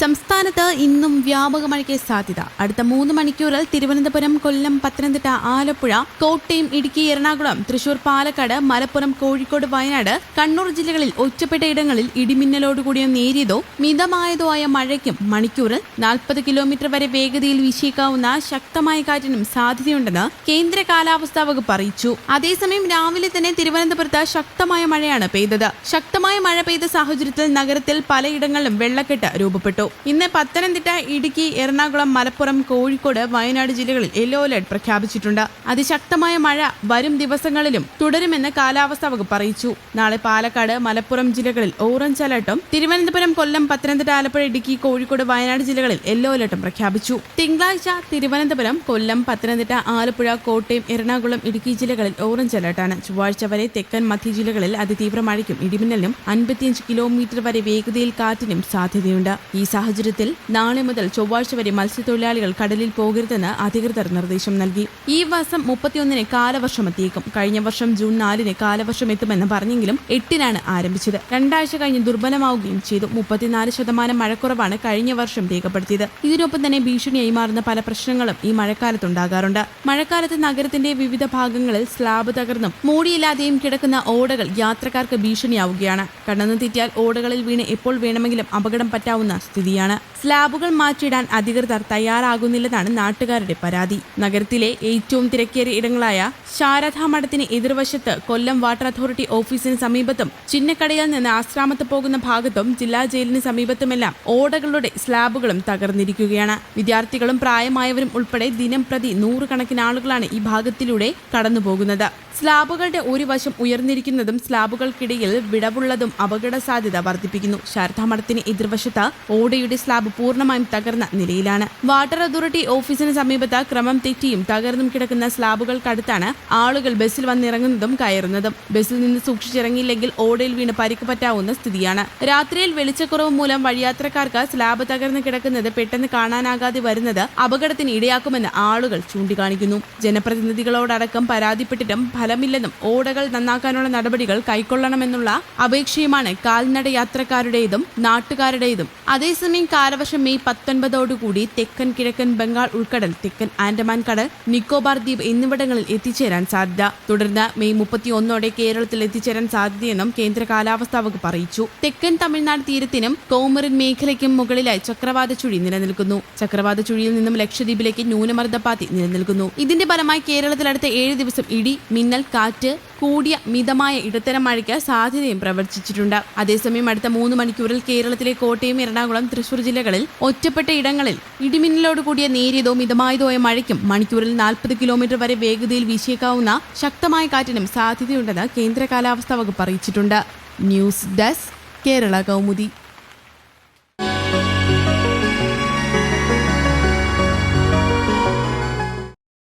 സംസ്ഥാനത്ത് ഇന്നും വ്യാപക മഴയ്ക്ക് സാധ്യത. അടുത്ത മൂന്ന് മണിക്കൂറിൽ തിരുവനന്തപുരം കൊല്ലം പത്തനംതിട്ട ആലപ്പുഴ കോട്ടയം ഇടുക്കി എറണാകുളം തൃശൂർ പാലക്കാട് മലപ്പുറം കോഴിക്കോട് വയനാട് കണ്ണൂർ ജില്ലകളിൽ ഒറ്റപ്പെട്ട ഇടങ്ങളിൽ ഇടിമിന്നലോടുകൂടിയോ നേരിയതോ മിതമായതോ ആയ മഴയ്ക്കും മണിക്കൂറിൽ നാൽപ്പത് കിലോമീറ്റർ വരെ വേഗതയിൽ വീശിയേക്കാവുന്ന ശക്തമായ കാറ്റിനും സാധ്യതയുണ്ടെന്ന് കേന്ദ്ര കാലാവസ്ഥാ വകുപ്പ് അറിയിച്ചു. അതേസമയം രാവിലെ തന്നെ തിരുവനന്തപുരത്ത് ശക്തമായ മഴയാണ് പെയ്തത്. ശക്തമായ മഴ പെയ്ത സാഹചര്യത്തിൽ നഗരത്തിൽ പലയിടങ്ങളിലും വെള്ളക്കെട്ട് രൂപപ്പെട്ടു. ഇന്ന് പത്തനംതിട്ട ഇടുക്കി എറണാകുളം മലപ്പുറം കോഴിക്കോട് വയനാട് ജില്ലകളിൽ യെല്ലോ അലർട്ട് പ്രഖ്യാപിച്ചിട്ടുണ്ട്. അതിശക്തമായ മഴ വരും ദിവസങ്ങളിലും തുടരുമെന്ന് കാലാവസ്ഥാ വകുപ്പ് അറിയിച്ചു. നാളെ പാലക്കാട് മലപ്പുറം ജില്ലകളിൽ ഓറഞ്ച് അലർട്ടും തിരുവനന്തപുരം കൊല്ലം പത്തനംതിട്ട ആലപ്പുഴ ഇടുക്കി കോഴിക്കോട് വയനാട് ജില്ലകളിൽ യെല്ലോ അലർട്ടും പ്രഖ്യാപിച്ചു. തിങ്കളാഴ്ച തിരുവനന്തപുരം കൊല്ലം പത്തനംതിട്ട ആലപ്പുഴ കോട്ടയം എറണാകുളം ഇടുക്കി ജില്ലകളിൽ ഓറഞ്ച് അലർട്ടാണ് ചൊവ്വാഴ്ച വരെ തെക്കൻ മധ്യ ജില്ലകളിൽ അതിതീവ്ര മഴയ്ക്കും ഇടിമിന്നലിനും അൻപത്തിയഞ്ച് കിലോമീറ്റർ വരെ വേഗതയിൽ കാറ്റിനും സാധ്യതയുണ്ട്. ഈ സാഹചര്യത്തിൽ നാളെ മുതൽ ചൊവ്വാഴ്ച വരെ മത്സ്യത്തൊഴിലാളികൾ കടലിൽ പോകരുതെന്ന് അധികൃതർ നിർദ്ദേശം നൽകി. ഈ മാസം മുപ്പത്തിയൊന്നിന് കാലവർഷം എത്തിയേക്കും. കഴിഞ്ഞ വർഷം ജൂൺ നാലിന് കാലവർഷം എത്തുമെന്ന് പറഞ്ഞെങ്കിലും എട്ടിനാണ് ആരംഭിച്ചത്. രണ്ടാഴ്ച കഴിഞ്ഞ് ദുർബലമാവുകയും ചെയ്തു. മുപ്പത്തിനാല് ശതമാനം മഴക്കുറവാണ് കഴിഞ്ഞ വർഷം രേഖപ്പെടുത്തിയത്. ഇതിനൊപ്പം തന്നെ ഭീഷണിയായി മാറുന്ന പല പ്രശ്നങ്ങളും ഈ മഴക്കാലത്തുണ്ടാകാറുണ്ട്. മഴക്കാലത്ത് നഗരത്തിന്റെ വിവിധ ഭാഗങ്ങളിൽ സ്ലാബ് തകർന്നും മൂടിയില്ലാതെയും കിടക്കുന്ന ഓടകൾ യാത്രക്കാർക്ക് ഭീഷണിയാവുകയാണ്. കടന്നു തെറ്റിയാൽ ഓടകളിൽ വീണ് എപ്പോൾ വേണമെങ്കിലും അപകടം പറ്റാവുന്ന സ്ഥിതിയാണ്. സ്ലാബുകൾ മാറ്റിയിടാൻ അധികൃതർ തയ്യാറാകുന്നില്ലെന്നാണ് നാട്ടുകാരുടെ പരാതി. നഗരത്തിലെ ഏറ്റവും തിരക്കേറിയ ഇടങ്ങളായ ശാരദാ മഠത്തിന് എതിർവശത്ത് കൊല്ലം വാട്ടർ അതോറിറ്റി ഓഫീസിന് സമീപത്തും ചിന്നക്കടയിൽ നിന്ന് ആശ്രാമത്ത് പോകുന്ന ഭാഗത്തും ജില്ലാ ജയിലിന് സമീപത്തുമെല്ലാം ഓടകളുടെ സ്ലാബുകളും തകർന്നിരിക്കുകയാണ്. വിദ്യാർത്ഥികളും പ്രായമായവരും ഉൾപ്പെടെ ദിനം പ്രതി നൂറുകണക്കിന് ആളുകളാണ് ഈ ഭാഗത്തിലൂടെ കടന്നുപോകുന്നത്. സ്ലാബുകളുടെ ഒരു വശം ഉയർന്നിരിക്കുന്നതും സ്ലാബുകൾക്കിടയിൽ വിടവുള്ളതും അപകട സാധ്യത വർദ്ധിപ്പിക്കുന്നു. ശാരദാ മഠത്തിന് എതിർവശത്ത് ഓടയുടെ സ്ലാബ് പൂർണമായും തകർന്ന നിലയിലാണ്. വാട്ടർ അതോറിറ്റി ഓഫീസിന് സമീപത്ത് ക്രമം തെറ്റിയും തകർന്നും കിടക്കുന്ന സ്ലാബുകൾക്കടുത്താണ് ആളുകൾ ബസ്സിൽ വന്നിറങ്ങുന്നതും കയറുന്നതും. ബസ്സിൽ നിന്ന് സൂക്ഷിച്ചിറങ്ങിയില്ലെങ്കിൽ ഓടയിൽ വീണ് പരിക്ക് പറ്റാവുന്ന സ്ഥിതിയാണ്. രാത്രിയിൽ വെളിച്ചക്കുറവ് മൂലം വഴിയാത്രക്കാർക്ക് സ്ലാബ് തകർന്നു കിടക്കുന്നത് പെട്ടെന്ന് കാണാനാകാതെ വരുന്നത് അപകടത്തിന് ഇടയാക്കുമെന്ന് ആളുകൾ ചൂണ്ടിക്കാണിക്കുന്നു. ജനപ്രതിനിധികളോടടക്കം പരാതിപ്പെട്ടിട്ടും ഫലമില്ലെന്നും ഓടകൾ നന്നാക്കാനുള്ള നടപടികൾ കൈക്കൊള്ളണമെന്നുള്ള അപേക്ഷയുമാണ് കാൽനട യാത്രക്കാരുടേതും നാട്ടുകാരുടേതും. അതേസമയം കാലവർഷം മെയ് പത്തൊൻപതോടുകൂടി തെക്കൻ കിഴക്കൻ ബംഗാൾ ഉൾക്കടൽ തെക്കൻ ആൻഡമാൻ കടൽ നിക്കോബാർ ദ്വീപ് എന്നിവിടങ്ങളിൽ എത്തിച്ചേരാൻ സാധ്യത. തുടർന്ന് മെയ് മുപ്പത്തിയൊന്നോടെ കേരളത്തിൽ എത്തിച്ചേരാൻ സാധ്യതയെന്നും കേന്ദ്ര കാലാവസ്ഥാ വകുപ്പ് അറിയിച്ചു. തെക്കൻ തമിഴ്നാട് തീരത്തിനും കോമറിൻ മേഖലയ്ക്കും മുകളിലായി ചക്രവാത ചുഴി നിലനിൽക്കുന്നു. ചക്രവാത ചുഴിയിൽ നിന്നും ലക്ഷദ്വീപിലേക്ക് ന്യൂനമർദ്ദപാതി നിലനിൽക്കുന്നു. ഇതിന്റെ ഫലമായി കേരളത്തിൽ അടുത്ത ഏഴ് ദിവസം ഇടി മിന്നൽ കാറ്റ് കൂടിയ മിതമായ ഇടത്തരം മഴയ്ക്ക് സാധ്യതയും പ്രവർത്തിച്ചിട്ടുണ്ട്. അതേസമയം അടുത്ത മൂന്ന് മണിക്കൂറിൽ കേരളത്തിലെ കോട്ടയം എറണാകുളം തൃശൂർ ജില്ലകളിൽ ഒറ്റപ്പെട്ട ഇടങ്ങളിൽ ഇടിമിന്നലോട് കൂടിയ നേരിയതോ മിതമായതോ ആയ മഴയ്ക്കും മണിക്കൂറിൽ നാൽപ്പത് കിലോമീറ്റർ വരെ വേഗതയിൽ വീശിയേക്കാവുന്ന ശക്തമായ കാറ്റിനും സാധ്യതയുണ്ടെന്ന് കേന്ദ്ര കാലാവസ്ഥാ വകുപ്പ് അറിയിച്ചിട്ടുണ്ട്. News desk Kerala Kaumudi.